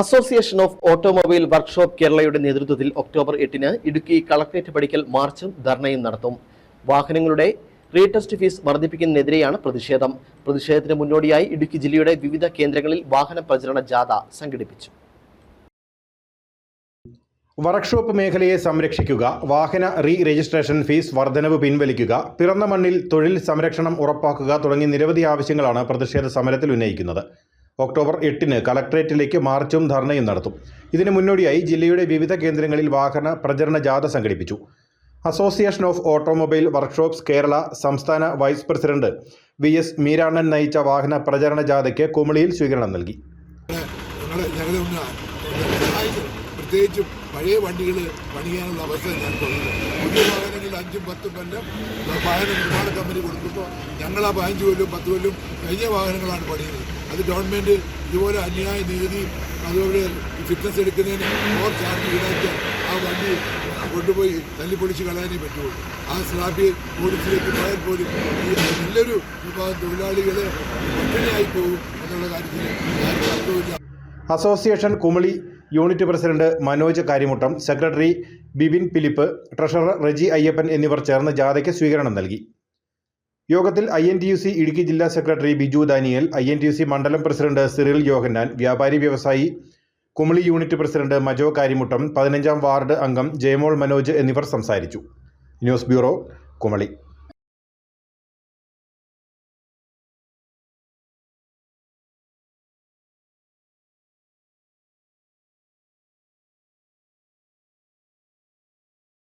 Association of automobile workshop കേരളയുടെ നേതൃത്വത്തിൽ October എട്ടിന് ഇടുക്കി കളക്ട്രേറ്റ് പടിക്കൽ മാർച്ചും ധർണയും നടത്തും. വാഹനങ്ങളുടെ റീടെസ്റ്റ് ഫീസ് വർദ്ധിപ്പിക്കുന്നതിനെതിരെയാണ് പ്രതിഷേധം. പ്രതിഷേധത്തിന് മുന്നോടിയായി ഇടുക്കി ജില്ലയുടെ വിവിധ കേന്ദ്രങ്ങളിൽ വാഹന പ്രചരണ ജാഥ സംഘടിപ്പിച്ചു. വർക്ക്ഷോപ്പ് മേഖലയെ സംരക്ഷിക്കുക വാഹന റീ രജിസ്ട്രേഷൻ ഫീസ് വർധനവ് പിൻവലിക്കുക പിറന്ന മണ്ണിൽ തൊഴിൽ സംരക്ഷണം ഉറപ്പാക്കുക തുടങ്ങി നിരവധി ആവശ്യങ്ങളാണ് പ്രതിഷേധ സമരത്തിൽ ഉന്നയിക്കുന്നത്. ഒക്ടോബർ എട്ടിന് കളക്ട്രേറ്റിലേക്ക് മാർച്ചും ധർണയും നടത്തും. ഇതിനു മുന്നോടിയായി ജില്ലയുടെ വിവിധ കേന്ദ്രങ്ങളിൽ വാഹന പ്രചരണ ജാഥ സംഘടിപ്പിച്ചു. Association of automobile workshops Kerala സംസ്ഥാന vice president V S Meeranan നയിച്ച വാഹന പ്രചരണ ജാഥയ്ക്ക് കുമളിയിൽ സ്വീകരണം നൽകി. പ്രത്യേകിച്ച് പഴയ വണ്ടികൾ പണിയാനുള്ള അവസ്ഥ ഞങ്ങൾക്കുള്ളത് പുതിയ വാഹനങ്ങൾ അഞ്ചും പത്തും കൊല്ലം വാഹന നിർമ്മാണ കമ്പനി കൊടുക്കുമ്പോൾ ഞങ്ങൾ ആ പതിനഞ്ച് കൊല്ലും പത്ത് കൊല്ലും കഴിഞ്ഞ വാഹനങ്ങളാണ് പണിയുന്നത്. അത് ഗവൺമെന്റ് ഇതുപോലെ അന്യായ നികുതി അതുപോലെ ഫിറ്റ്നസ് എടുക്കുന്നതിന് ഓർ ചാർജ് ഈടാക്കിയാൽ ആ വണ്ടി കൊണ്ടുപോയി തല്ലിപ്പൊളിച്ച് കളയാനേ പറ്റുള്ളൂ. ആ സ്ലാബി പോലീസിലേക്ക് പോയാൽ പോലും ഈ നല്ലൊരു വിഭാഗം തൊഴിലാളികൾ പട്ടിണിയായി പോകും എന്നുള്ള കാര്യത്തിൽ association Kumily unit president Manoj Karyamuttam secretary Bibin Philip treasurer Reji Ayyappan എന്നിവർ ചേർന്ന് ജാഥയ്ക്ക് സ്വീകരണം നൽകി. യോഗത്തിൽ I N T U C Idukki ജില്ലാ secretary Biju Daniel I N T U C മണ്ഡലം പ്രസിഡന്റ് സിറിൽ യോഹന്നാൻ വ്യാപാരി വ്യവസായി കുമളി യൂണിറ്റ് പ്രസിഡന്റ് മജോ കാരിമുട്ടം പതിനഞ്ചാം വാർഡ് അംഗം ജയമോൾ മനോജ് എന്നിവർ സംസാരിച്ചു. News bureau Kumily.